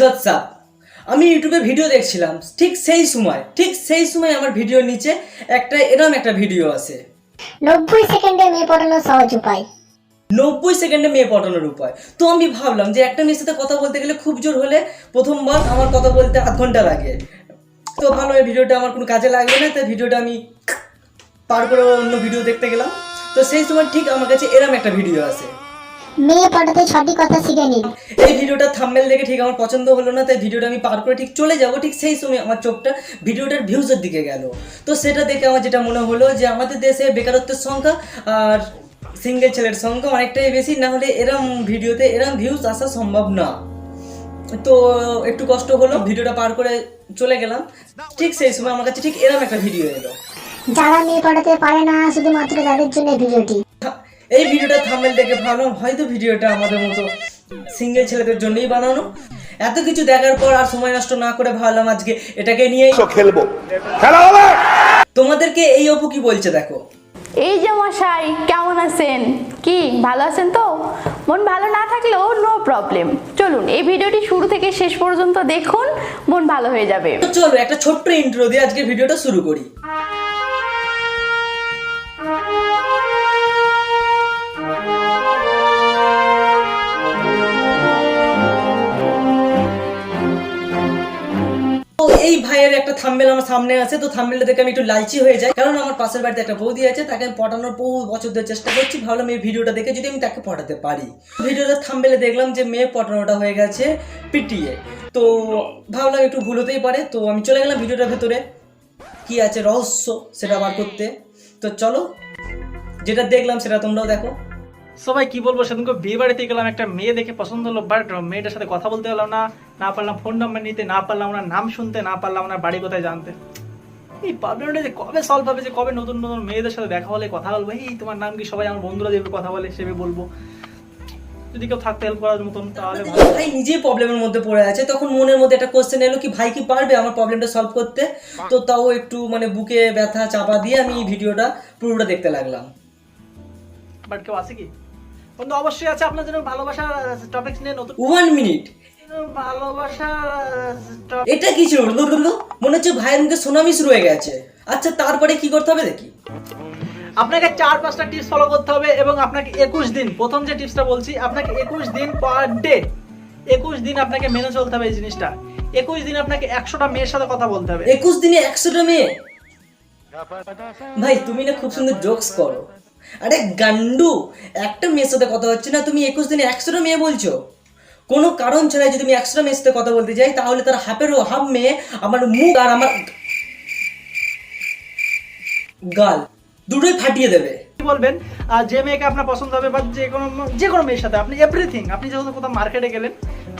WhatsApp আমি ইউটিউবে video দেখছিলাম। ঠিক সেই সময় ঠিক সেই সময় আমার ভিডিওর নিচে একটা এরকম একটা ভিডিও আছে। নব্বই সেকেন্ডে মেয়ে পড়ানোর সহজ উপায়। নব্বই সেকেন্ডে মেয়ে পটানোর উপায়। তো আমি ভাবলাম যে একটা মেয়ের সাথে কথা বলতে গেলে খুব জোর হলে প্রথমবার আমার কথা বলতে আধ ঘণ্টা লাগে। তো ভালো এই ভিডিওটা আমার কোনো কাজে লাগবে না তাই ভিডিওটা আমি পার করে অন্য ভিডিও দেখতে গেলাম। তো সেই সময় ঠিক আমার কাছে এরম একটা ভিডিও আছে। মেয়ে পটাতে ছটি কথা শিখে নিন এই ভিডিওটা থাম্বেল দেখে ঠিক আমার পছন্দ হলো না তাই ভিডিওটা আমি পার করে ঠিক চলে যাব ঠিক সেই সময় আমার চোখটা ভিডিওটার ভিউজের দিকে গেল। তো সেটা দেখে আমার যেটা মনে হলো যে আমাদের দেশে বেকারত্বের সংখ্যা আর সিঙ্গেল ছেলের সংখ্যা অনেকটাই বেশি না হলে এরম ভিডিওতে এরম ভিউজ আসা সম্ভব না। তো একটু কষ্ট হলো ভিডিওটা পার করে চলে গেলাম। ঠিক সেই সময় আমার কাছে ঠিক এরম একটা ভিডিও এলো। যারা মেয়ে পড়াতে পারে না শুধুমাত্র তাদের জন্য ভিডিওটি এই ভিডিওটা থাম্বেল দেখে ভাবলাম হয়তো ভিডিওটা আমাদের মতো সিঙ্গেল ছেলেদের জন্যই বানানো। এত কিছু দেখার পর আর সময় নষ্ট না করে ভাবলাম আজকে এটাকে নিয়েই খেলব। খেলা হবে! তোমাদেরকে এই অপু কি বলছে দেখো? এই যে মশাই কেমন আছেন? কি ভালো আছেন তো? মন ভালো না থাকলেও নো প্রবলেম চলুন এই ভিডিওটি শুরু থেকে শেষ পর্যন্ত দেখুন মন ভালো হয়ে যাবে। তো চলো একটা ছোট্ট ইন্ট্রো দিয়ে আজকে ভিডিওটা শুরু করি। ভাইয়ের একটা থাম্বেল আমার সামনে আছে, তো থাম্বেলটা দেখে আমি একটু লালচি হয়ে যাই। কারণ আমার পাশের বাড়িতে একটা বৌদি আছে, তাকে আমি পটানোর বহু বছর ধরে চেষ্টা করছি। ভাবলাম এই ভিডিওটা দেখে যদি আমি তাকে পটাতে পারি। ভিডিওটা থাম্বেলে দেখলাম যে মেয়ে পটানোটা হয়ে গেছে পিটিয়ে। তো ভাবলাম একটু ভুল হতেই পারে, তো আমি চলে গেলাম ভিডিওটার ভেতরে। কি আছে রহস্য সেটা বার করতে। তো চলো, যেটা দেখলাম সেটা তোমরাও দেখো। সবাই কি বলব, সেদিনকে বিয়ে বাড়িতে গেলাম, একটা মেয়ে দেখে পছন্দ হলো, বাট মেয়েটার সাথে কথা বলতে পারলাম না। না পারলাম ফোন নাম্বার নিতে না পারলাম ওনার নাম শুনতে না পারলাম ওনার বাড়ি কোথায় জানতে। এই প্রবলেমটা যে কবে সলভ হবে যে কবে নতুন নতুন মেয়েদের সাথে দেখা হলে কথা বলব এই তোমার নাম কি সবাই আমার বন্ধুরা যেভাবে কথা বলে সেভাবে বলব। যদি কেউ থাকতে হেল্প করার মতন তাহলে ভাই নিজেই প্রবলেমের মধ্যে পড়ে আছে। তখন মনের মধ্যে একটা কোশ্চেন এলো কি ভাই কি পারবে আমার প্রবলেমটা সলভ করতে? তো তাও একটু মানে বুকে ব্যথা চাপা দিয়ে আমি ভিডিওটা পুরোটা দেখতে লাগলাম। বাট কেউ আছে কি? বন্ধু অবশ্যই আছে। আপনার জন্য ভালোবাসার টপিক্স নিয়ে নতুন ওয়ান মিনিট এটা কি ছিল? মনে হচ্ছে ভাইয়ের মুখে সুনামি শুরু হয়ে গেছে। আচ্ছা তারপরে কি করতে হবে দেখি। আপনাকে চার পাঁচটা টিপস ফলো করতে হবে এবং আপনাকে একুশ দিন প্রথম যে টিপসটা বলছি আপনাকে একুশ দিন পার ডে একুশ দিন আপনাকে মেনে চলতে হবে এই জিনিসটা। একুশ দিন আপনাকে একশোটা মেয়ের সাথে কথা বলতে হবে। একুশ দিনে একশোটা মেয়ে? ভাই তুমি না খুব সুন্দর জোকস করো। আরে গান্ডু একটা মেয়ের সাথে কথা হচ্ছে না তুমি একুশ দিনে একশোটা মেয়ে বলছো। কোনো কারণ ছাড়াই যদি আমি মেয়ের সাথে কথা বলতে যাই, তাহলে তার হাফেরও হাফ মেয়ে আমার মুখ আর আমার গাল দুটোই ফাটিয়ে দেবে। বলবেন? যে মেয়েকে আপনার পছন্দ হবে বা যে কোনো যে কোনো মেয়ের সাথে, আপনি এভরিথিং আপনি যখন কোথাও মার্কেটে গেলেন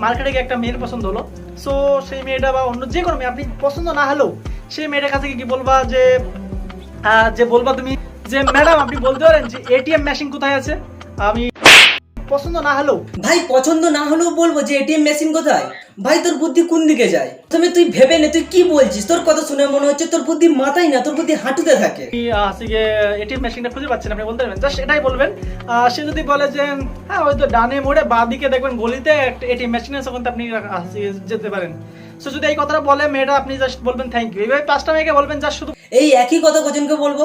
মার্কেটে গিয়ে একটা মেয়ের পছন্দ হলো সো সেই মেয়েটা বা অন্য যে কোনো মেয়ে, আপনি পছন্দ না হলেও সেই মেয়েটার কাছে কি বলবা যে যে বলবা তুমি, যে, ম্যাডাম, আপনি বলতে পারেন যে এটিএম মেশিন কোথায় আছে? আমি পছন্দ না হলেও। ভাই পছন্দ না হলেও বলব যে এটিএম মেশিন কোথায়? ভাই তোর বুদ্ধি কোন দিকে যায়? তুমি তুই ভেবে নে তুই কি বলছিস? তোর কথা শুনে মনে হচ্ছে তোর বুদ্ধি মাথায় না তোর বুদ্ধি হাঁটুতে থাকে। আজকে এটিএম মেশিনটা খুঁজে পাচ্ছেন আপনি বলতে পারবেন? জাস্ট এটাই বলবেন। সে যদি বলে যে হ্যাঁ ওই তো ডানে মোড়ে বা দিকে দেখবেন গলিতে একটা এটিএম মেশিন আছে ওখানে আপনি যেতে পারেন। সো যদি এই কথাটা বলে মেয়েটা আপনি জাস্ট বলবেন থ্যাংক ইউ এইভাবে পাঁচটা মেয়েকে বলবেন জাস্ট শুধু এই একই কথা কজনকে বলব?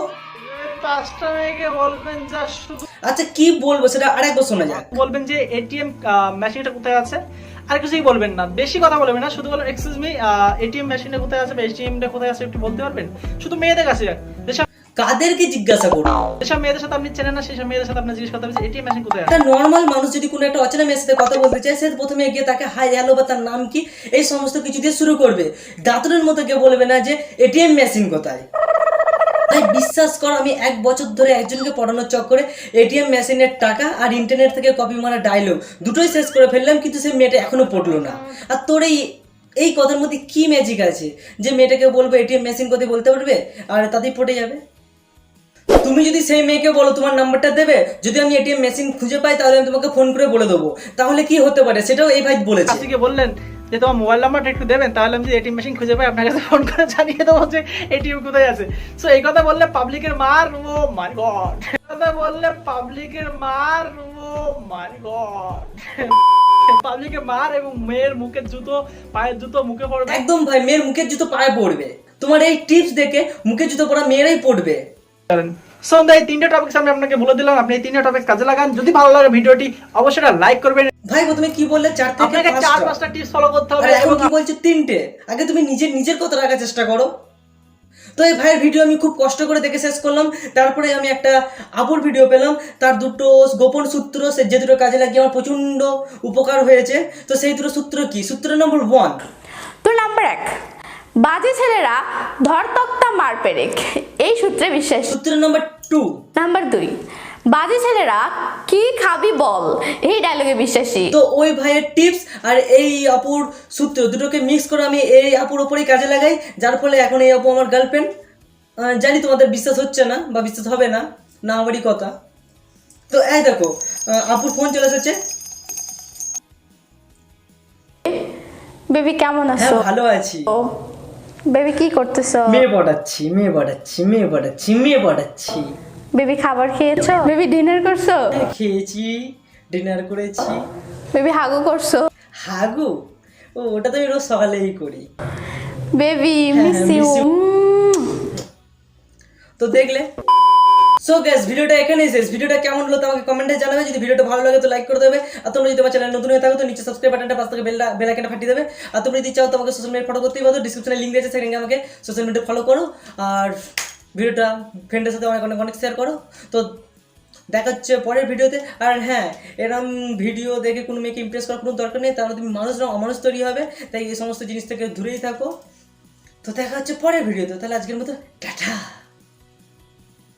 পাঁচটা মেয়েকে বলবেন জাস্ট শুধু আচ্ছা কি বলব সেটা আরেকবার শোনা যাক। বলবেন যে এটিএম মেশিনটা কোথায় আছে? আর কিছুই বলবেন না। বেশি কথা বলবেন না শুধু বলবেন এক্সকিউজ মি এটিএম মেশিনটা কোথায় আছে বা এটিএমটা কোথায় আছে একটু বলতে পারবেন? শুধু মেয়েদের কাছে যেসব কাদেরকে জিজ্ঞাসা করব? যেসব মেয়েদের সাথে আপনি চেনেন না সেসব মেয়েদের সাথে আপনার জিজ্ঞেস করতে হবে এটিএম মেশিন কোথায় একটা নর্মাল মানুষ যদি কোনো একটা অচেনা মেয়ের সাথে কথা বলতে চায় সে প্রথমে গিয়ে তাকে হাই হ্যালো বা তার নাম কি? এই সমস্ত কিছু দিয়ে শুরু করবে। দাঁতনের মতো কেউ বলবে না যে এটিএম মেশিন কোথায়? ভাই বিশ্বাস কর, আমি এক বছর ধরে একজনকে পড়ানোর চক্করে এটিএম মেশিনের টাকা আর ইন্টারনেট থেকে কপি মারা ডায়লগ দুটোই শেষ করে ফেললাম, কিন্তু সেই মেয়েটা এখনও পড়ল না। আর তোর এই এই কথার মধ্যে কি ম্যাজিক আছে যে মেয়েটাকে বলব এটিএম মেশিন কোথায় বলতে পারবে? আর তাতেই পড়ে যাবে। তুমি যদি সেই মেয়েকে বলো তোমার নাম্বারটা দেবে, যদি আমি এটিএম মেশিন খুঁজে পাই তাহলে আমি তোমাকে ফোন করে বলে দেবো। তাহলে কি হতে পারে? সেটাও এই ভাই বলেছে। বললেন যে তোমার মোবাইল নাম্বারটা একটু দেবেন তাহলে আমি যদি এটিএম মেশিন খুঁজে পাই আপনার কাছে ফোন করে জানিয়ে দেবো যে এটিএম কোথায় আছে। সো এই কথা বললে পাবলিকের মার ও মাই গড কথা বললে পাবলিকের মার ও মাই গড পাবলিকে মার এবং মেয়ের মুখের জুতো পায়ের জুতো মুখে পড়বে? একদম ভাই মেয়ের মুখের জুতো পায়ে পড়বে। তোমার এই টিপস দেখে মুখের জুতো পরা মেয়েরাই পড়বে। সন্ধ্যা এই তিনটে টপিক আমি আপনাকে বলে দিলাম। আপনি এই তিনটে টপিক কাজে লাগান। যদি ভালো লাগে ভিডিওটি অবশ্যই লাইক করবেন। ভাই প্রথমে কি বললে? চার থেকে আপনাকে চার পাঁচটা টিপস ফলো করতে হবে। আরে এখন কি বলছো? তিনটে। আগে তুমি নিজের নিজের কথা রাখার চেষ্টা করো। তো এই ভাইয়ের ভিডিও আমি খুব কষ্ট করে দেখে শেষ করলাম। তারপরে আমি একটা আপুর ভিডিও পেলাম। তার দুটো গোপন সূত্র সে যে দুটো কাজে লাগিয়ে আমার প্রচণ্ড উপকার হয়েছে। তো সেই দুটো সূত্র কি? সূত্র নম্বর ওয়ান তো নাম্বার এক। বাজে ছেলেরা ধর তক্তা মার পেরেক। এই সূত্রে বিশ্বাস সূত্র নম্বর টু নাম্বার দুই। বাজে ছেলেরা কি খাবি বল? এই ডায়লগে বিশ্বাসী। তো ওই ভাইয়ের টিপস আর এই আপুর সূত্র দুটোকে মিক্স করে আমি এই আপুর ওপরেই কাজে লাগাই। যার ফলে এখন এই আপু আমার গার্লফ্রেন্ড জানি তোমাদের বিশ্বাস হচ্ছে না বা বিশ্বাস হবে না না আমারই কথা। তো এই দেখো আপুর ফোন চলে এসেছে। বেবি কেমন হ্যাঁ আছো? ভালো আছি। ও বেবি কি করতেছো? মেয়ে পড়াচ্ছি মেয়ে পড়াচ্ছি মেয়ে পড়াচ্ছি মেয়ে পড়াচ্ছি। বেবি খাবার খেয়েছো? বেবি ডিনার করছ? হ্যাঁ, খেয়েছি ডিনার করেছি। বেবি হাগু করছ? হাগু? ও ওটা তো আমি রোজ সকালেই করি। বেবি মিস ইউ তো দেখলে? সো গ্যাস ভিডিওটা এখানেই শেষ। ভিডিওটা কেমন হলো তোমাকে কমেন্টে জানাবে। যদি ভিডিওটা ভালো লাগে তো লাইক করে দেবে। আর তোমরা যদি তোমার চ্যানেল নতুন হয়ে থাকো তো নিচে সাবস্ক্রাইব বাটনটা পাশ থেকে বেলটা বেল আইকনটা ফাটিয়ে দেবে। আর তোমরা যদি চাও তোমাকে সোশ্যাল মিডিয়া ফলো করতেই পারো। ডিসক্রিপশনে লিঙ্ক আছে সেখানে আমাকে সোশ্যাল মিডিয়া ফলো করো। আর ভিডিওটা ফ্রেন্ডের সাথে অনেক অনেক অনেক শেয়ার করো। তো দেখা হচ্ছে পরের ভিডিওতে। আর হ্যাঁ এরম ভিডিও দেখে কোনো মেয়েকে ইমপ্রেস করার কোনো দরকার নেই। তাহলে তুমি মানুষরা অমানুষ তৈরি হবে। তাই এই সমস্ত জিনিস থেকে দূরেই থাকো। তো দেখা হচ্ছে পরের ভিডিওতে। তাহলে আজকের মতো টাটা।